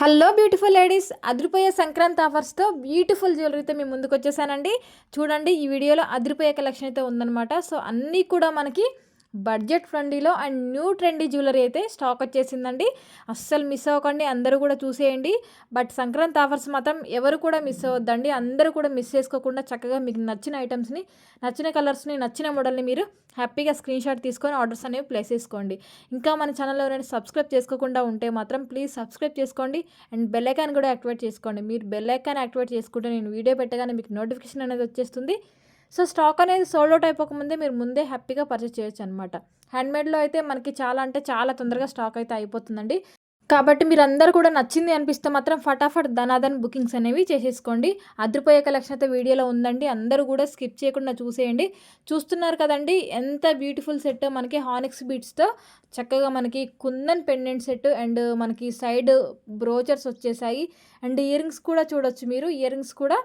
Hello beautiful ladies అదిరిపోయే Sankranti ఆఫర్స్తో beautiful జ్యువెలరీతో మేము ముందుకు వచ్చేసానండి చూడండి ఈ వీడియోలో అదిరిపోయే కలెక్షన్ అయితే ఉందన్నమాట. సో అన్నీ కూడా మనకి బడ్జెట్ ఫ్రెండ్లీలో అండ్ న్యూ ట్రెండీ జ్యువెలరీ అయితే స్టాక్ వచ్చేసిందండి. అస్సలు మిస్ అవ్వకండి అందరూ కూడా చూసేయండి. బట్ సంక్రాంతి ఆఫర్స్ మాత్రం ఎవరు కూడా మిస్ అవ్వద్దండి. అందరూ కూడా మిస్ చేసుకోకుండా చక్కగా మీకు నచ్చిన ఐటమ్స్ని నచ్చిన కలర్స్ని నచ్చిన మోడల్ని మీరు హ్యాపీగా స్క్రీన్ షాట్ తీసుకొని ఆర్డర్స్ అనేవి ప్లేస్ చేసుకోండి. ఇంకా మన ఛానల్ ఎవరైనా సబ్స్క్రైబ్ చేసుకోకుండా ఉంటే మాత్రం ప్లీజ్ సబ్స్క్రైబ్ చేసుకోండి అండ్ బెల్ ఐకాన్ కూడా యాక్టివేట్ చేసుకోండి. మీరు బెల్ ఐకాన్ యాక్టివేట్ చేసుకుంటే నేను వీడియో పెట్టగానే మీకు నోటిఫికేషన్ అనేది వచ్చేస్తుంది. సో స్టాక్ అనేది సోల్డ్ అవుట్ అయిపోకముందే మీరు ముందే హ్యాపీగా పర్చేస్ చేయొచ్చు అనమాట హ్యాండ్మేడ్లో అయితే మనకి చాలా అంటే చాలా తొందరగా స్టాక్ అయితే అయిపోతుందండి. కాబట్టి మీరు అందరూ కూడా నచ్చింది అనిపిస్తే మాత్రం ఫటాఫట్ ధనాదన్ బుకింగ్స్ అనేవి చేసేసుకోండి. అదిరిపోయే కలెక్షన్ అయితే వీడియోలో ఉందండి. అందరూ కూడా స్కిప్ చేయకుండా చూసేయండి. చూస్తున్నారు కదండి ఎంత బ్యూటిఫుల్ సెట్ మనకి హానిక్స్ బీట్స్తో. చక్కగా మనకి కుందన్ పెండెంట్ సెట్ అండ్ మనకి సైడ్ బ్రోచర్స్ వచ్చేసాయి. అండ్ ఇయర్ రింగ్స్ కూడా చూడొచ్చు మీరు. ఇయర్ రింగ్స్ కూడా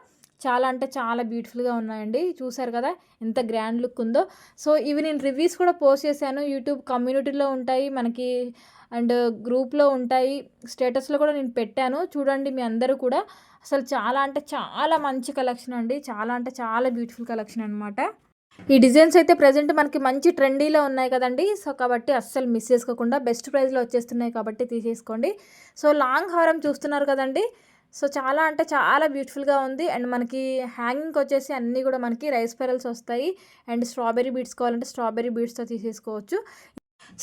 చాలా అంటే చాలా బ్యూటిఫుల్గా ఉన్నాయండి. చూసారు కదా? ఎంత గ్రాండ్ లుక్ ఉందో. సో ఇవి నేను రివ్యూస్ కూడా పోస్ట్ చేశాను. యూట్యూబ్ కమ్యూనిటీలో ఉంటాయి మనకి అండ్ గ్రూప్లో ఉంటాయి. స్టేటస్లో కూడా నేను పెట్టాను. చూడండి మీ అందరూ కూడా. అసలు చాలా అంటే చాలా మంచి కలెక్షన్ అండి. చాలా అంటే చాలా బ్యూటిఫుల్ కలెక్షన్ అనమాట ఈ డిజైన్స్ అయితే ప్రజెంట్ మనకి మంచి ట్రెండీలో ఉన్నాయి కదండి. సో కాబట్టి అస్సలు మిస్ చేసుకోకుండా బెస్ట్ ప్రైస్లో వచ్చేస్తున్నాయి కాబట్టి తీసేసుకోండి. సో లాంగ్ హారం చూస్తున్నారు కదండి. సో చాలా అంటే చాలా బ్యూటిఫుల్గా ఉంది. అండ్ మనకి హ్యాంగింగ్కి వచ్చేసి అన్నీ కూడా మనకి రైస్ పెరల్స్ వస్తాయి. అండ్ స్ట్రాబెరీ బీడ్స్ కావాలంటే స్ట్రాబెరీ బీడ్స్తో తీసేసుకోవచ్చు.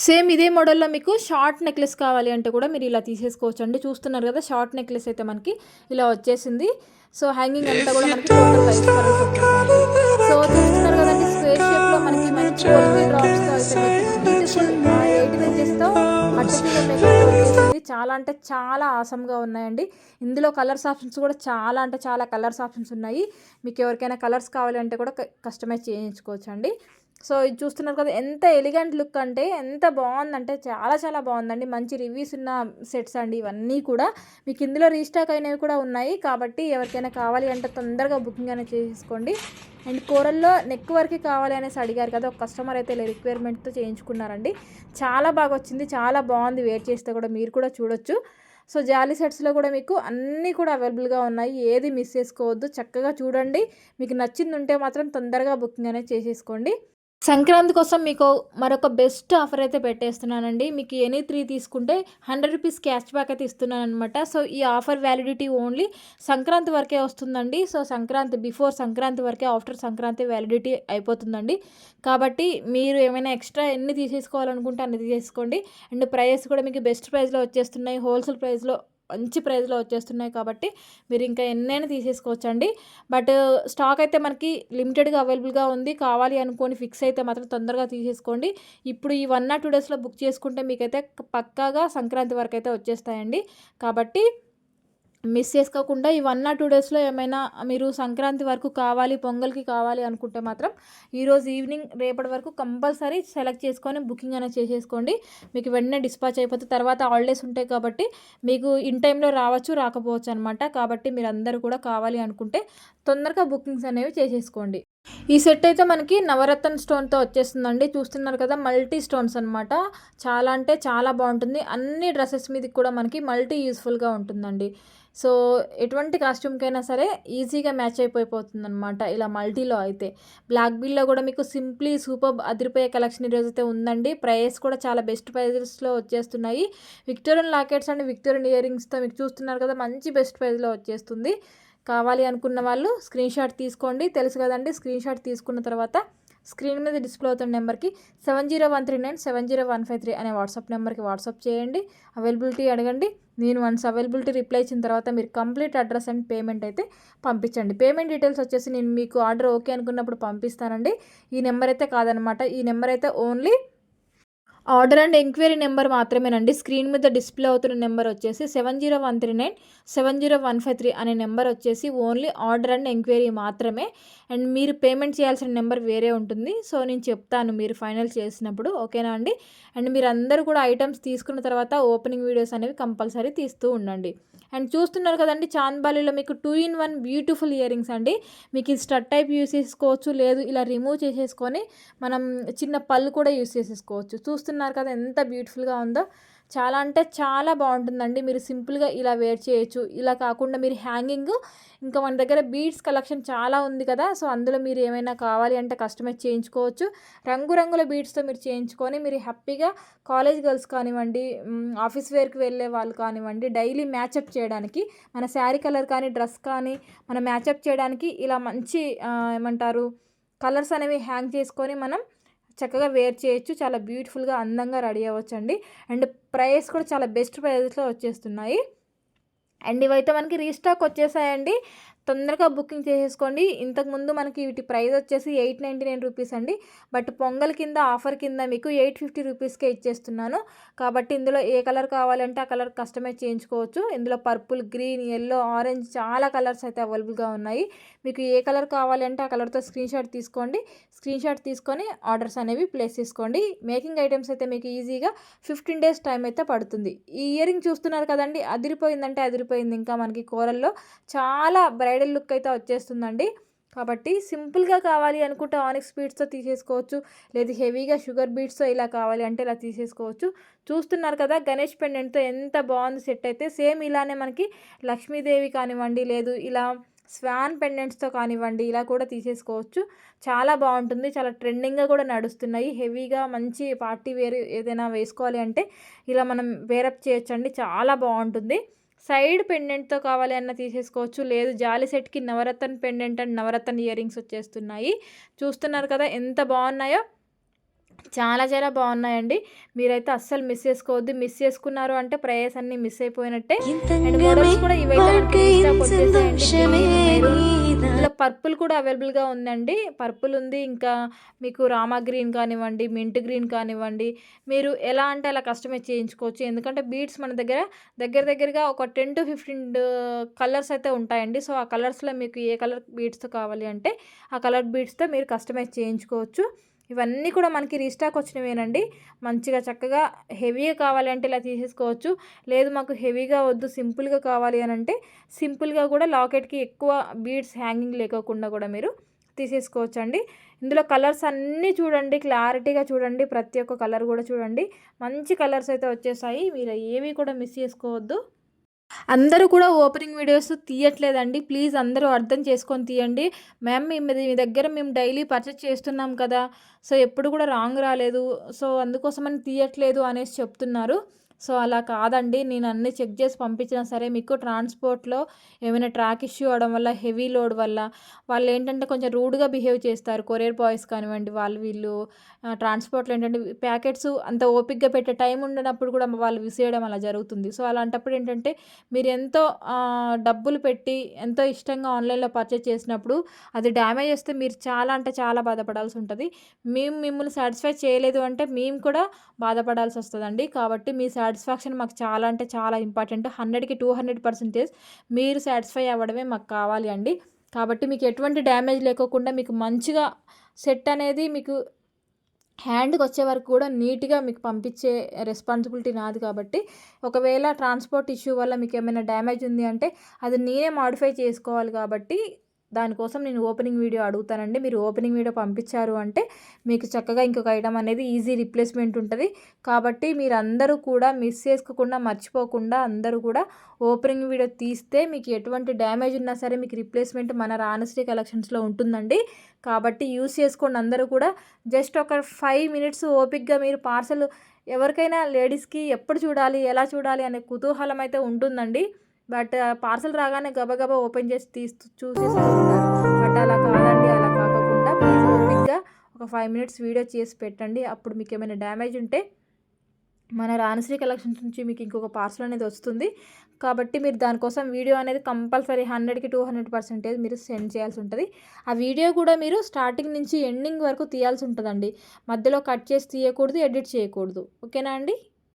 సేమ్ ఇదే మోడల్లో మీకు షార్ట్ నెక్లెస్ కావాలి అంటే కూడా మీరు ఇలా తీసేసుకోవచ్చు అండి చూస్తున్నారు కదా షార్ట్ నెక్లెస్ అయితే మనకి ఇలా వచ్చేసింది. సో హ్యాంగింగ్ అంతా కూడా మనకి టోటల్ రైస్ పెరల్స్ సో చూస్తున్నారు కదండి స్క్వేర్ షేప్లో మనకి మంచి డ్రాప్స్తో అయితే చాలా అంటే చాలా ఆసమ్గా ఉన్నాయండి. ఇందులో కలర్స్ ఆప్షన్స్ కూడా చాలా అంటే చాలా కలర్స్ ఆప్షన్స్ ఉన్నాయి. మీకు ఎవరికైనా కలర్స్ కావాలంటే కూడా కస్టమైజ్ చేయించుకోవచ్చు అండి సో ఇది చూస్తున్నారు కదా ఎంత ఎలిగెంట్ లుక్ అంటే ఎంత బాగుందంటే చాలా చాలా బాగుందండి. మంచి రివ్యూస్ ఉన్న సెట్స్ అండి ఇవన్నీ కూడా. మీకు ఇందులో రీస్టాక్ అయినవి కూడా ఉన్నాయి. కాబట్టి ఎవరికైనా కావాలి అంటే తొందరగా బుకింగ్ అనేది చేసేసుకోండి అండ్ కూరల్లో నెక్ వరకు కావాలి అనేసి అడిగారు కదా ఒక కస్టమర్ అయితే రిక్వైర్మెంట్తో చేయించుకున్నారండి. చాలా బాగా వచ్చింది చాలా బాగుంది. వెయిట్ చేస్తే కూడా మీరు కూడా చూడొచ్చు. సో జాలీ సెట్స్లో కూడా మీకు అన్నీ కూడా అవైలబుల్గా ఉన్నాయి. ఏది మిస్ చేసుకోవద్దు. చక్కగా చూడండి. మీకు నచ్చింది ఉంటే మాత్రం తొందరగా బుకింగ్ అనేది చేసేసుకోండి. సంక్రాంతి కోసం మీకు మరొక బెస్ట్ ఆఫర్ అయితే పెట్టేస్తున్నానండి. మీకు ఎనీ త్రీ తీసుకుంటే హండ్రెడ్ రూపీస్ క్యాష్ బ్యాక్ అయితే ఇస్తున్నాను అనమాట సో ఈ ఆఫర్ వ్యాలిడిటీ ఓన్లీ సంక్రాంతి వరకే వస్తుందండి. సో సంక్రాంతి బిఫోర్ సంక్రాంతి వరకే ఆఫ్టర్ సంక్రాంతి వ్యాలిడిటీ అయిపోతుందండి. కాబట్టి మీరు ఏమైనా ఎక్స్ట్రా ఎన్ని తీసేసుకోవాలనుకుంటే అన్ని తీసేసుకోండి. అండ్ ప్రైజెస్ కూడా మీకు బెస్ట్ ప్రైస్లో వచ్చేస్తున్నాయి. హోల్సేల్ ప్రైస్లో మంచి ప్రైస్లో వచ్చేస్తున్నాయి కాబట్టి మీరు ఇంకా ఎన్నైనా తీసేసుకోవచ్చండి. బట్ స్టాక్ అయితే మనకి లిమిటెడ్గా అవైలబుల్గా ఉంది. కావాలి అనుకోని ఫిక్స్ అయితే మాత్రం తొందరగా తీసేసుకోండి. ఇప్పుడు ఈ వన్ ఆర్ టూ డేస్లో బుక్ చేసుకుంటే మీకైతే పక్కాగా సంక్రాంతి వరకు అయితే వచ్చేస్తాయండి. కాబట్టి మిస్ చేసుకోకుండా ఈ వన్ ఆర్ టూ డేస్లో ఏమైనా మీరు సంక్రాంతి వరకు కావాలి పొంగల్కి కావాలి అనుకుంటే మాత్రం ఈరోజు ఈవినింగ్ రేపటి వరకు కంపల్సరీ సెలెక్ట్ చేసుకొని బుకింగ్ అనేది చేసేసుకోండి. మీకు వెంటనే డిస్పాచ్ అయిపోతే తర్వాత హాలిడేస్ ఉంటాయి కాబట్టి మీకు ఇన్ టైంలో రావచ్చు రాకపోవచ్చు అనమాట కాబట్టి మీరు అందరూ కూడా కావాలి అనుకుంటే తొందరగా బుకింగ్స్ అనేవి చేసేసుకోండి. ఈ సెట్ అయితే మనకి నవరత్న స్టోన్తో వచ్చేస్తుందండి. చూస్తున్నారు కదా మల్టీ స్టోన్స్ అనమాట చాలా అంటే చాలా బాగుంటుంది. అన్ని డ్రెస్సెస్ మీదకి కూడా మనకి మల్టీ యూస్ఫుల్గా ఉంటుందండి. సో ఎటువంటి కాస్ట్యూమ్కైనా సరే ఈజీగా మ్యాచ్ అయిపోయిపోతుంది అనమాట ఇలా మల్టీలో అయితే. బ్లాక్ బిల్లో కూడా మీకు సింప్లీ సూపర్ అదిరిపోయే కలెక్షన్ ఈరోజు అయితే ఉందండి. ప్రైస్ కూడా చాలా బెస్ట్ ప్రైజెస్లో వచ్చేస్తున్నాయి. Victorian lockets and Victorian ear రింగ్స్తో మీకు చూస్తున్నారు కదా మంచి బెస్ట్ ప్రైజ్లో వచ్చేస్తుంది. కావాలి అనుకున్న వాళ్ళు స్క్రీన్ షాట్ తీసుకోండి. తెలుసు కదండి స్క్రీన్ షాట్ తీసుకున్న తర్వాత స్క్రీన్ మీద డిస్ప్లే అవుతున్న నెంబర్కి seven zero one three nine seven zero one five three అనే వాట్సాప్ నెంబర్కి వాట్సాప్ చేయండి. అవైలబిలిటీ అడగండి. నేను వన్స్ అవైలబిలిటీ రిప్లై ఇచ్చిన తర్వాత మీరు కంప్లీట్ అడ్రస్ అండ్ పేమెంట్ అయితే పంపించండి. పేమెంట్ డీటెయిల్స్ వచ్చేసి నేను మీకు ఆర్డర్ ఓకే అనుకున్నప్పుడు పంపిస్తానండి. ఈ నెంబర్ అయితే కాదనమాట. ఈ నెంబర్ అయితే only order and enquiry number మాత్రమేనండి. స్క్రీన్ మీద డిస్ప్లే అవుతున్న నెంబర్ వచ్చేసి seven zero one three nine seven zero one five three అనే నెంబర్ వచ్చేసి ఓన్లీ ఆర్డర్ అండ్ ఎంక్వైరీ మాత్రమే. అండ్ మీరు పేమెంట్ చేయాల్సిన నెంబర్ వేరే ఉంటుంది. సో నేను చెప్తాను మీరు ఫైనల్ చేసినప్పుడు. ఓకేనా అండి? అండ్ మీరు అందరూ కూడా ఐటమ్స్ తీసుకున్న తర్వాత ఓపెనింగ్ వీడియోస్ అనేవి కంపల్సరీ తీస్తూ ఉండండి. అండ్ చూస్తున్నారు కదండి చాందబాలిలో మీకు two in one beautiful earrings అండి. మీకు ఇది స్టడ్ టైప్ యూస్ చేసుకోవచ్చు లేదు ఇలా రిమూవ్ చేసేసుకొని మనం చిన్న పళ్ళు కూడా యూస్ చేసేసుకోవచ్చు. చూస్తున్నారు కదా ఎంత బ్యూటిఫుల్గా ఉందో. చాలా అంటే చాలా బాగుంటుందండి. మీరు సింపుల్గా ఇలా వేర్ చేయొచ్చు. ఇలా కాకుండా మీరు హ్యాంగింగ్ ఇంకా మన దగ్గర బీడ్స్ కలెక్షన్ చాలా ఉంది కదా సో అందులో మీరు ఏమైనా కావాలి అంటే కస్టమైజ్ చేయించుకోవచ్చు. రంగురంగుల బీడ్స్తో మీరు చేయించుకొని మీరు హ్యాపీగా కాలేజ్ గర్ల్స్ కానివ్వండి ఆఫీస్ వేర్కి వెళ్ళే వాళ్ళు కానివ్వండి డైలీ మ్యాచప్ చేయడానికి మన శారీ కలర్ కానీ డ్రెస్ కానీ మనం మ్యాచప్ చేయడానికి ఇలా మంచి ఏమంటారు కలర్స్ అనేవి హ్యాంగ్ చేసుకొని మనం చక్కగా వేర్ చేయొచ్చు చాలా బ్యూటిఫుల్గా అందంగా రెడీ అవ్వచ్చు అండి అండ్ ప్రైస్ కూడా చాలా బెస్ట్ ప్రైస్లో వచ్చేస్తున్నాయి. అండ్ ఇవైతే మనకి రీస్టాక్ వచ్చేసాయండి. తొందరగా బుకింగ్ చేసేసుకోండి. ఇంతకుముందు మనకి వీటి ప్రైస్ వచ్చేసి ఎయిట్ నైంటీ నైన్ రూపీస్ అండి. బట్ పొంగల్ కింద ఆఫర్ కింద మీకు ఎయిట్ ఫిఫ్టీ రూపీస్కే ఇచ్చేస్తున్నాను. కాబట్టి ఇందులో ఏ కలర్ కావాలంటే ఆ కలర్ కస్టమైజ్ చేయించుకోవచ్చు. ఇందులో పర్పుల్ గ్రీన్ ఎల్లో ఆరెంజ్ చాలా కలర్స్ అయితే అవైలబుల్గా ఉన్నాయి. మీకు ఏ కలర్ కావాలంటే ఆ కలర్తో స్క్రీన్ షాట్ తీసుకోండి. స్క్రీన్ షాట్ తీసుకొని ఆర్డర్స్ అనేవి ప్లేస్ చేసుకోండి. మేకింగ్ ఐటమ్స్ అయితే మీకు ఈజీగా ఫిఫ్టీన్ డేస్ టైం అయితే పడుతుంది. ఈ ఇయరింగ్ చూస్తున్నారు కదండి అదిరిపోయిందంటే అదిరిపోయింది. ఇంకా మనకి కూరల్లో చాలా బ్రైడల్ లుక్ అయితే వచ్చేస్తుందండి. కాబట్టి సింపుల్గా కావాలి అనుకుంటే ఆనిక్స్ స్పీడ్స్తో తీసేసుకోవచ్చు. లేదు హెవీగా షుగర్ బీట్స్తో ఇలా కావాలి అంటే ఇలా తీసేసుకోవచ్చు. చూస్తున్నారు కదా గణేష్ పెండెంట్తో ఎంత బాగుంది సెట్ అయితే. సేమ్ ఇలానే మనకి లక్ష్మీదేవి కానివ్వండి లేదు ఇలా స్వాన్ పెండెంట్స్తో కానివ్వండి ఇలా కూడా తీసేసుకోవచ్చు. చాలా బాగుంటుంది. చాలా ట్రెండింగ్గా కూడా నడుస్తున్నాయి. హెవీగా మంచి పార్టీ వేర్ ఏదైనా వేసుకోవాలి అంటే ఇలా మనం వేరప్ చేయొచ్చండి. చాలా బాగుంటుంది. సైడ్ పెండెంట్తో కావాలి అన్న తీసేసుకోవచ్చు. లేదు జాలి సెట్కి navaratna pendant and navaratna earrings వచ్చేస్తున్నాయి. చూస్తున్నారు కదా ఎంత బాగున్నాయో? చాలా చాలా బాగున్నాయండి. మీరైతే అస్సలు మిస్ చేసుకోవద్దు. మిస్ చేసుకున్నారు అంటే ప్రేయర్స్ అన్ని మిస్ అయిపోయినట్టే. అండ్ మోడల్స్ కూడా ఇవైతే ఇందులో పర్పుల్ కూడా అవైలబుల్గా ఉందండి. పర్పుల్ ఉంది ఇంకా మీకు రామా గ్రీన్ కానివ్వండి మింట్ గ్రీన్ కానివ్వండి మీరు ఎలా అంటే అలా కస్టమైజ్ చేయించుకోవచ్చు. ఎందుకంటే బీడ్స్ మన దగ్గర దగ్గర దగ్గరగా ఒక టెన్ టు ఫిఫ్టీన్ కలర్స్ అయితే ఉంటాయండి. సో ఆ కలర్స్లో మీకు ఏ కలర్ బీడ్స్తో కావాలి అంటే ఆ కలర్ బీడ్స్తో మీరు కస్టమైజ్ చేయించుకోవచ్చు. ఇవన్నీ కూడా మనకి రీస్టాక్ వచ్చినవేనండి. మంచిగా చక్కగా హెవీగా కావాలంటే ఇలా తీసేసుకోవచ్చు. లేదు మాకు హెవీగా వద్దు సింపుల్గా కావాలి అని అంటే సింపుల్గా కూడా లాకెట్కి ఎక్కువ బీడ్స్ హ్యాంగింగ్ లేకోకుండా కూడా మీరు తీసేసుకోవచ్చు అండి ఇందులో కలర్స్ అన్నీ చూడండి క్లారిటీగా చూడండి ప్రతి ఒక్క కలర్ కూడా చూడండి. మంచి కలర్స్ అయితే వచ్చేసాయి. మీరు ఏవి కూడా మిస్ చేసుకోవద్దు. అందరూ కూడా ఓపెనింగ్ వీడియోస్ తీయట్లేదండి. ప్లీజ్ అందరూ అర్థం చేసుకొని తీయండి. మ్యామ్ మీ మీ దగ్గర మేము డైలీ పర్చేస్ చేస్తున్నాం కదా. సో ఎప్పుడు కూడా రాంగ్ రాలేదు. సో అందుకోసమని తీయట్లేదు అనేసి చెప్తున్నారు. సో అలా కాదండి. నేను అన్నీ చెక్ చేసి పంపించినా సరే మీకు ట్రాన్స్పోర్ట్లో ఏమైనా ట్రాక్ ఇష్యూ అవడం వల్ల హెవీ లోడ్ వల్ల వాళ్ళు ఏంటంటే కొంచెం రూడ్గా బిహేవ్ చేస్తారు. కొరియర్ బాయ్స్ కానివ్వండి వాళ్ళు వీళ్ళు ట్రాన్స్పోర్ట్లో ఏంటంటే ప్యాకెట్స్ అంత ఓపిక్గా పెట్టే టైం ఉండనప్పుడు కూడా వాళ్ళు విసిరేయడం అలా జరుగుతుంది. సో అలాంటప్పుడు ఏంటంటే మీరు ఎంతో డబ్బులు పెట్టి ఎంతో ఇష్టంగా ఆన్లైన్లో పర్చేస్ చేసినప్పుడు అది డ్యామేజ్ వస్తే మీరు చాలా అంటే చాలా బాధపడాల్సి ఉంటుంది. మేము మిమ్మల్ని సాటిస్ఫై చేయలేదు అంటే మేము కూడా బాధపడాల్సి వస్తుందండి. కాబట్టి మీ సాటిస్ఫాక్షన్ మాకు చాలా అంటే చాలా ఇంపార్టెంట్. హండ్రెడ్కి టూ హండ్రెడ్ పర్సెంటేజ్ మీరు సాటిస్ఫై అవ్వడమే మాకు కావాలి అండి. కాబట్టి మీకు ఎటువంటి డ్యామేజ్ లేకోకుండా మీకు మంచిగా సెట్ అనేది మీకు హ్యాండ్కి వచ్చే వరకు కూడా నీట్గా మీకు పంపించే రెస్పాన్సిబిలిటీ నాది కాబట్టి ఒకవేళ ట్రాన్స్పోర్ట్ ఇష్యూ వల్ల మీకు ఏమైనా డ్యామేజ్ ఉంది అంటే అది నేనే మాడిఫై చేసుకోవాలి కాబట్టి దానికోసం నేను ఓపెనింగ్ వీడియో అడుగుతానండి. మీరు ఓపెనింగ్ వీడియో పంపించారు అంటే మీకు చక్కగా ఇంకొక ఐటమ్ అనేది ఈజీ రిప్లేస్మెంట్ ఉంటుంది. కాబట్టి మీరు అందరూ కూడా మిస్ చేసుకోకుండా మర్చిపోకుండా అందరూ కూడా ఓపెనింగ్ వీడియో తీస్తే మీకు ఎటువంటి డ్యామేజ్ ఉన్నా సరే మీకు రిప్లేస్మెంట్ మన రానశ్రీ కలెక్షన్స్లో ఉంటుందండి. కాబట్టి యూస్ చేసుకోండి అందరూ కూడా. జస్ట్ ఒక ఫైవ్ మినిట్స్ ఓపిక్గా మీరు పార్సల్ ఎవరికైనా లేడీస్కి ఎప్పుడు చూడాలి ఎలా చూడాలి అనే కుతూహలం అయితే ఉంటుందండి. బట్ పార్సల్ రాగానే గబగబా ఓపెన్ చేసి తీస్తూ చూసేస్తూ ఉంటారు. బట్ అలా కాదండి అలా కాకుండా ప్లీజ్ ఓపిక్గా ఒక ఫైవ్ మినిట్స్ వీడియో చేసి పెట్టండి. అప్పుడు మీకు ఏమైనా డ్యామేజ్ ఉంటే మన రాణశ్రీ కలెక్షన్స్ నుంచి మీకు ఇంకొక పార్సల్ అనేది వస్తుంది. కాబట్టి మీరు దానికోసం వీడియో అనేది కంపల్సరీ హండ్రెడ్కి టూ హండ్రెడ్ పర్సెంటేజ్ మీరు సెండ్ చేయాల్సి ఉంటుంది. ఆ వీడియో కూడా మీరు స్టార్టింగ్ నుంచి ఎండింగ్ వరకు తీయాల్సి ఉంటుందండి. మధ్యలో కట్ చేసి తీయకూడదు ఎడిట్ చేయకూడదు. ఓకేనా అండి?